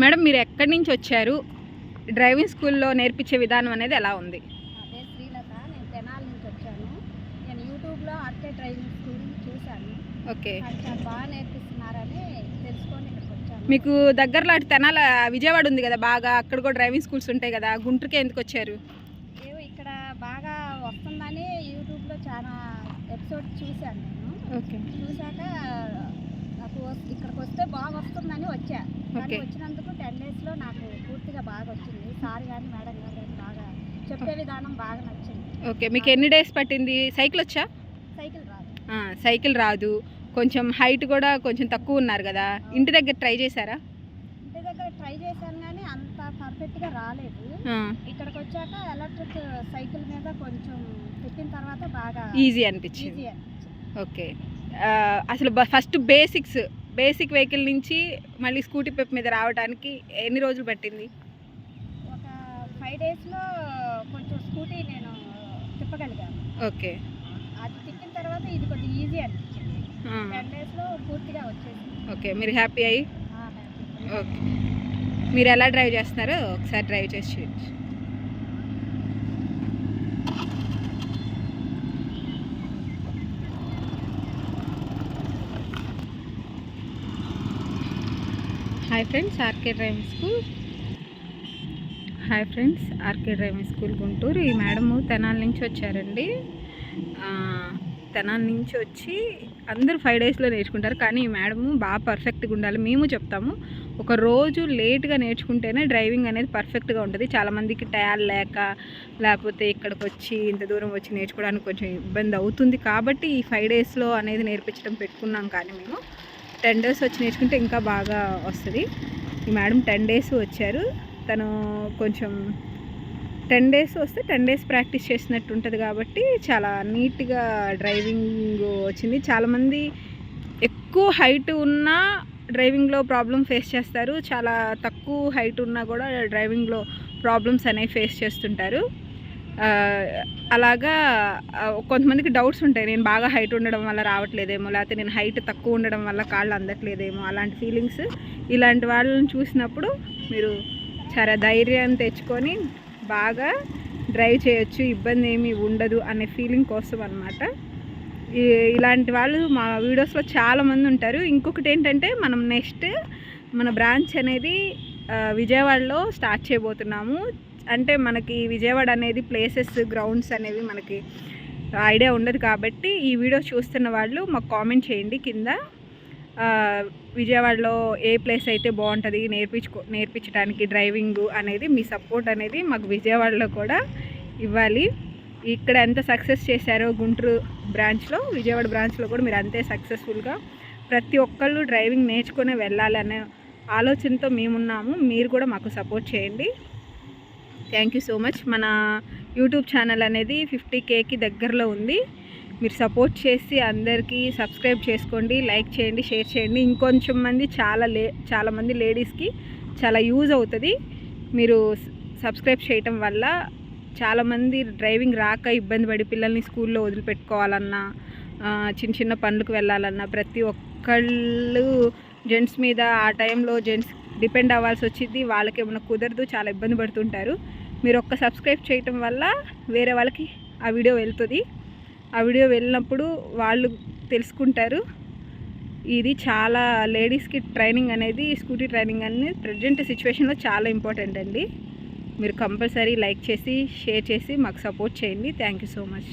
Madam మీరు ఎక్కడి నుంచి వచ్చారు? డ్రైవింగ్ స్కూల్లో నేర్పించే విధానం అనేది ఎలా ఉంది? పేరు శ్రీలత నేను తెనాలి నుంచి వచ్చాను. నేను యూట్యూబ్లో ఆర్కే డ్రైవింగ్ స్కూల్ చూశాను. ఓకే. అది చాలా బాగా నేర్పిస్తున్నారని తెలుసుకొని ఇక్కడికి వచ్చాను. మీకు దగ్గరలో అటు తెనాల విజయవాడ ఉంది కదా బాగా? అక్కడ కూడా డ్రైవింగ్ స్కూల్స్ ఉంటాయి కదా? గుంటూరుకి ఎందుకు వచ్చారు? ఏవో ఇక్కడ బాగా వస్తుందని యూట్యూబ్లో చాలా ఎపిసోడ్ చూశాను నేను. ఓకే. చూశాక నాకు ఇక్కడికి వస్తే బాగా వస్తుందని వచ్చా. కానీ. వచ్చినందుకు టెన్ డేస్లో నాకు పూర్తిగా బాగా వచ్చింది. సార్ కానీ మేడం గారు కానీ బాగా చెప్పే విధానం బాగా నచ్చింది. ఓకే. మీకు ఎన్ని డేస్ పట్టింది? సైకిల్ వచ్చా? సైకిల్ రాదు. సైకిల్ రాదు. కొంచెం హైట్ కూడా కొంచెం తక్కువ ఉన్నారు కదా. ఇంటి దగ్గర ట్రై చేశారా? ఇంటి దగ్గర ట్రై చేశాను కానీ అంత పర్ఫెక్ట్గా రాలేదు. ఇక్కడికి వచ్చాక ఎలక్ట్రిక్ సైకిల్ మీద కొంచెం తిప్పిన తర్వాత బాగా ఈజీ అనిపించింది. ఓకే. అసలు ఫస్ట్ బేసిక్స్ బేసిక్ వెహికల్ నుంచి మళ్ళీ స్కూటీ పెప్ మీద రావడానికి ఎన్ని రోజులు పట్టింది? ఒక ఫైవ్ డేస్లో కొంచెం స్కూటీ నేను తిప్పగలిగాను. ఓకే. అది తిప్పిన తర్వాత ఇది కొంచెం ఈజీ అనిపించింది. టెన్ డేస్లో పూర్తిగా వచ్చేసింది. ఓకే మీరు హ్యాపీ అయ్యి. ఓకే. మీరు ఎలా డ్రైవ్ చేస్తున్నారో ఒకసారి డ్రైవ్ చేసి చూడండి hi friends RK driving school hi friends RK driving school Guntur ఈ మేడము తెనాల నుంచి వచ్చారండి. తెనాల నుంచి వచ్చి అందరూ ఫైవ్ డేస్లో నేర్చుకుంటారు. కానీ ఈ మేడము బాగా పర్ఫెక్ట్గా ఉండాలి. మేము చెప్తాము ఒక రోజు లేట్గా నేర్చుకుంటేనే డ్రైవింగ్ అనేది పర్ఫెక్ట్గా ఉంటుంది. చాలామందికి టైర్ లేక లేకపోతే ఇక్కడికి వచ్చి ఇంత దూరం వచ్చి నేర్చుకోవడానికి కొంచెం ఇబ్బంది అవుతుంది. కాబట్టి ఈ ఫైవ్ డేస్లో అనేది నేర్పించడం పెట్టుకున్నాం కానీ మేము. టెన్ డేస్ వచ్చి నేర్చుకుంటే ఇంకా బాగా వస్తుంది. ఈ మేడం టెన్ డేస్ వచ్చారు. తను కొంచెం టెన్ డేస్ వస్తే టెన్ డేస్ ప్రాక్టీస్ చేసినట్టు ఉంటుంది కాబట్టి చాలా నీట్గా డ్రైవింగ్ వచ్చింది. చాలామంది ఎక్కువ హైట్ ఉన్నా డ్రైవింగ్లో ప్రాబ్లం ఫేస్ చేస్తారు. చాలా తక్కువ హైట్ ఉన్నా కూడా డ్రైవింగ్లో ప్రాబ్లమ్స్ అనేవి ఫేస్ చేస్తుంటారు. అలాగా కొంతమందికి డౌట్స్ ఉంటాయి. నేను బాగా హైట్ ఉండడం వల్ల రావట్లేదేమో లేకపోతే నేను హైట్ తక్కువ ఉండడం వల్ల కాళ్ళు అందట్లేదేమో అలాంటి ఫీలింగ్స్ ఇలాంటి వాళ్ళని చూసినప్పుడు మీరు చాలా ధైర్యం తెచ్చుకొని బాగా డ్రైవ్ చేయొచ్చు. ఇబ్బంది ఏమీ ఉండదు అనే ఫీలింగ్ కోసం అనమాట ఇలాంటి వాళ్ళు మా వీడియోస్లో చాలామంది ఉంటారు. ఇంకొకటి ఏంటంటే మనం నెక్స్ట్ మన బ్రాంచ్ అనేది విజయవాడలో స్టార్ట్ చేయబోతున్నాము. అంటే మనకి విజయవాడ అనేది ప్లేసెస్ గ్రౌండ్స్ అనేవి మనకి ఐడియా ఉండదు కాబట్టి ఈ వీడియో చూస్తున్న వాళ్ళు మాకు కామెంట్ చేయండి కింద. విజయవాడలో ఏ ప్లేస్ అయితే బాగుంటుంది నేర్పించుకో నేర్పించడానికి డ్రైవింగ్ అనేది మీ సపోర్ట్ అనేది మాకు విజయవాడలో కూడా ఇవ్వాలి. ఇక్కడ ఎంత సక్సెస్ చేశారో గుంటూరు బ్రాంచ్లో విజయవాడ బ్రాంచ్లో కూడా మీరు అంతే సక్సెస్ఫుల్గా ప్రతి ఒక్కళ్ళు డ్రైవింగ్ నేర్చుకునే వెళ్ళాలనే ఆలోచనతో మేమున్నాము. మీరు కూడా మాకు సపోర్ట్ చేయండి. Thank you so much. మన యూట్యూబ్ ఛానల్ అనేది ఫిఫ్టీ కేకి దగ్గరలో ఉంది. మీరు సపోర్ట్ చేసి అందరికీ సబ్స్క్రైబ్ చేసుకోండి లైక్ చేయండి షేర్ చేయండి. ఇంకొంచెం మంది చాలా లే చాలామంది లేడీస్కి చాలా యూజ్ అవుతుంది. మీరు సబ్స్క్రైబ్ చేయటం వల్ల చాలామంది డ్రైవింగ్ రాక ఇబ్బంది పడి పిల్లల్ని స్కూల్లో వదిలిపెట్టుకోవాలన్నా చిన్న చిన్న పనులకు వెళ్ళాలన్నా ప్రతి ఒక్కళ్ళు జెంట్స్ మీద ఆ టైంలో జెంట్స్ డిపెండ్ అవ్వాల్సి వచ్చింది. వాళ్ళకి ఏమైనా కుదరదు చాలా ఇబ్బంది పడుతుంటారు. మీరు ఒక్క సబ్స్క్రైబ్ చేయటం వల్ల వేరే వాళ్ళకి ఆ వీడియో వెళ్తుంది. ఆ వీడియో వెళ్ళినప్పుడు వాళ్ళు తెలుసుకుంటారు. ఇది చాలా లేడీస్కి ట్రైనింగ్ అనేది స్కూటీ ట్రైనింగ్ అనేది ప్రజెంట్ సిచ్యువేషన్లో చాలా ఇంపార్టెంట్ అండి. మీరు కంపల్సరీ లైక్ చేసి షేర్ చేసి మాకు సపోర్ట్ చేయండి. Thank you so much.